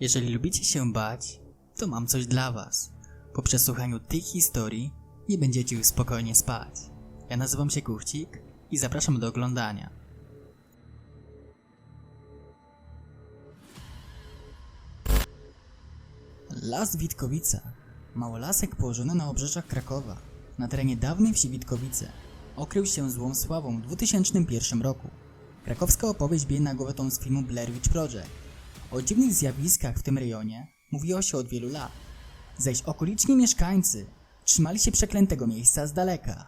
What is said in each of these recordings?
Jeżeli lubicie się bać, to mam coś dla was. Po przesłuchaniu tych historii nie będziecie już spokojnie spać. Ja nazywam się Kuchcik i zapraszam do oglądania. Las Witkowica. Małolasek położony na obrzeżach Krakowa, na terenie dawnej wsi Witkowice. Okrył się złą sławą w 2001 roku. Krakowska opowieść bije na głowę tą z filmu Blair Witch Project. O dziwnych zjawiskach w tym rejonie mówiło się od wielu lat. Zaś okoliczni mieszkańcy trzymali się przeklętego miejsca z daleka.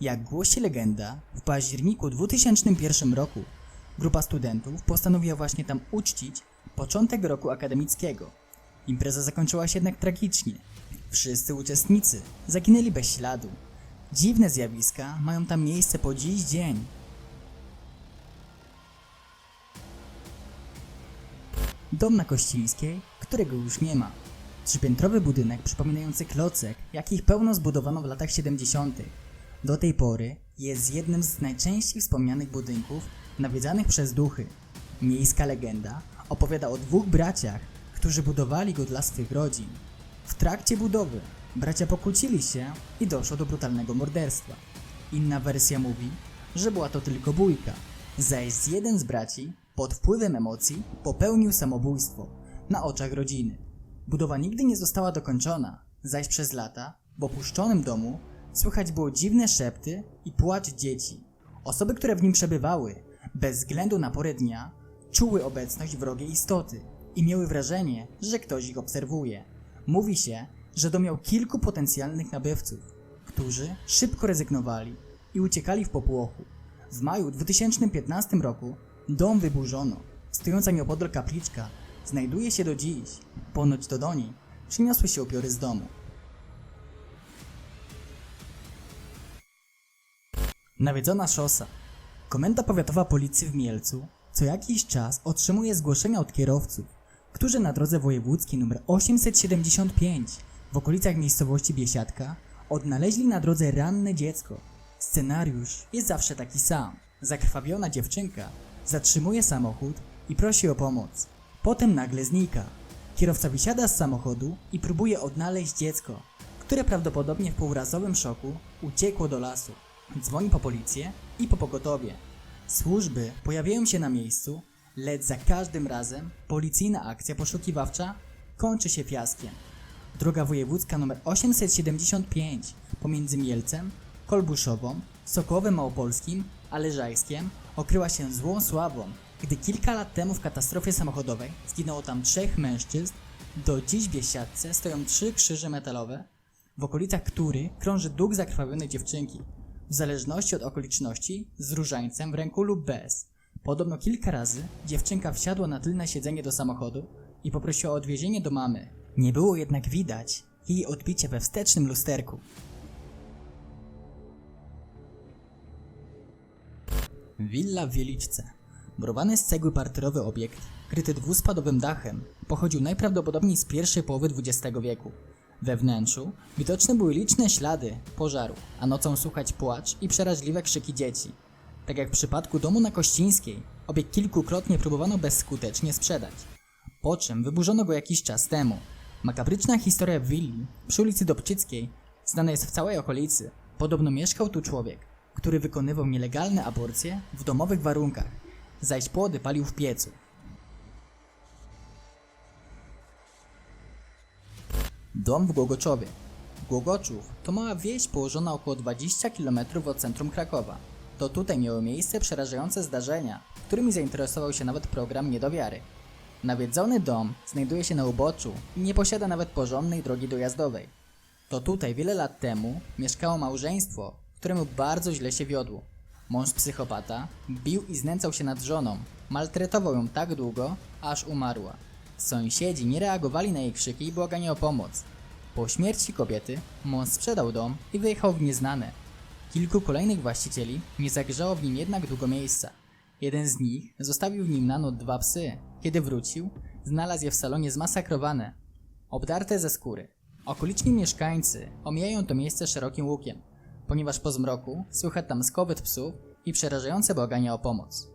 Jak głosi legenda, w październiku 2001 roku grupa studentów postanowiła właśnie tam uczcić początek roku akademickiego. Impreza zakończyła się jednak tragicznie. Wszyscy uczestnicy zaginęli bez śladu. Dziwne zjawiska mają tam miejsce po dziś dzień. Dom na Kościńskiej, którego już nie ma. Trzypiętrowy budynek przypominający klocek, jakich pełno zbudowano w latach 70. Do tej pory jest jednym z najczęściej wspomnianych budynków nawiedzanych przez duchy. Miejska legenda opowiada o dwóch braciach, którzy budowali go dla swych rodzin. W trakcie budowy bracia pokłócili się i doszło do brutalnego morderstwa. Inna wersja mówi, że była to tylko bójka, zaś jeden z braci pod wpływem emocji popełnił samobójstwo na oczach rodziny. Budowa nigdy nie została dokończona, zaś przez lata w opuszczonym domu słychać było dziwne szepty i płacz dzieci. Osoby, które w nim przebywały, bez względu na porę dnia, czuły obecność wrogiej istoty i miały wrażenie, że ktoś ich obserwuje. Mówi się, że dom miał kilku potencjalnych nabywców, którzy szybko rezygnowali i uciekali w popłochu. W maju 2015 roku dom wyburzono. Stojąca nieopodal kapliczka znajduje się do dziś. Ponoć to do niej przyniosły się upiory z domu. Nawiedzona szosa. Komenda powiatowa policji w Mielcu co jakiś czas otrzymuje zgłoszenia od kierowców, którzy na drodze wojewódzkiej nr 875 w okolicach miejscowości Biesiadka odnaleźli na drodze ranne dziecko. Scenariusz jest zawsze taki sam. Zakrwawiona dziewczynka zatrzymuje samochód i prosi o pomoc. Potem nagle znika. Kierowca wysiada z samochodu i próbuje odnaleźć dziecko, które prawdopodobnie w półrazowym szoku uciekło do lasu. Dzwoni po policję i po pogotowie. Służby pojawiają się na miejscu, lecz za każdym razem policyjna akcja poszukiwawcza kończy się fiaskiem. Droga wojewódzka nr 875 pomiędzy Mielcem, Kolbuszową, Sokowem Małopolskim a Leżajskiem okryła się złą sławą, gdy kilka lat temu w katastrofie samochodowej zginęło tam trzech mężczyzn, do dziś w Biesiadce stoją trzy krzyże metalowe, w okolicach których krąży duch zakrwawionej dziewczynki, w zależności od okoliczności, z różańcem w ręku lub bez. Podobno kilka razy dziewczynka wsiadła na tylne siedzenie do samochodu i poprosiła o odwiezienie do mamy. Nie było jednak widać jej odbicia we wstecznym lusterku. Willa w Wieliczce. Murowany z cegły parterowy obiekt, kryty dwuspadowym dachem, pochodził najprawdopodobniej z pierwszej połowy XX wieku. We wnętrzu widoczne były liczne ślady pożaru, a nocą słuchać płacz i przeraźliwe krzyki dzieci. Tak jak w przypadku domu na Kościńskiej, obiekt kilkukrotnie próbowano bezskutecznie sprzedać. Po czym wyburzono go jakiś czas temu. Makabryczna historia willi przy ulicy Dobczyckiej znana jest w całej okolicy. Podobno mieszkał tu człowiek, który wykonywał nielegalne aborcje w domowych warunkach, zaś płody palił w piecu. Dom w Głogoczowie. Głogoczów to mała wieś położona około 20 km od centrum Krakowa. To tutaj miały miejsce przerażające zdarzenia, którymi zainteresował się nawet program Niedowiary. Nawiedzony dom znajduje się na uboczu i nie posiada nawet porządnej drogi dojazdowej. To tutaj wiele lat temu mieszkało małżeństwo, któremu bardzo źle się wiodło. Mąż psychopata bił i znęcał się nad żoną, maltretował ją tak długo, aż umarła. Sąsiedzi nie reagowali na jej krzyki i błaganie o pomoc. Po śmierci kobiety mąż sprzedał dom i wyjechał w nieznane. Kilku kolejnych właścicieli nie zagrzało w nim jednak długo miejsca. Jeden z nich zostawił w nim na noc dwa psy. Kiedy wrócił, znalazł je w salonie zmasakrowane, obdarte ze skóry. Okoliczni mieszkańcy omijają to miejsce szerokim łukiem, ponieważ po zmroku słychać tam skowyt psów i przerażające błagania o pomoc.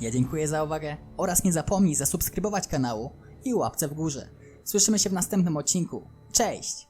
Ja dziękuję za uwagę oraz nie zapomnij zasubskrybować kanału i łapce w górze. Słyszymy się w następnym odcinku. Cześć!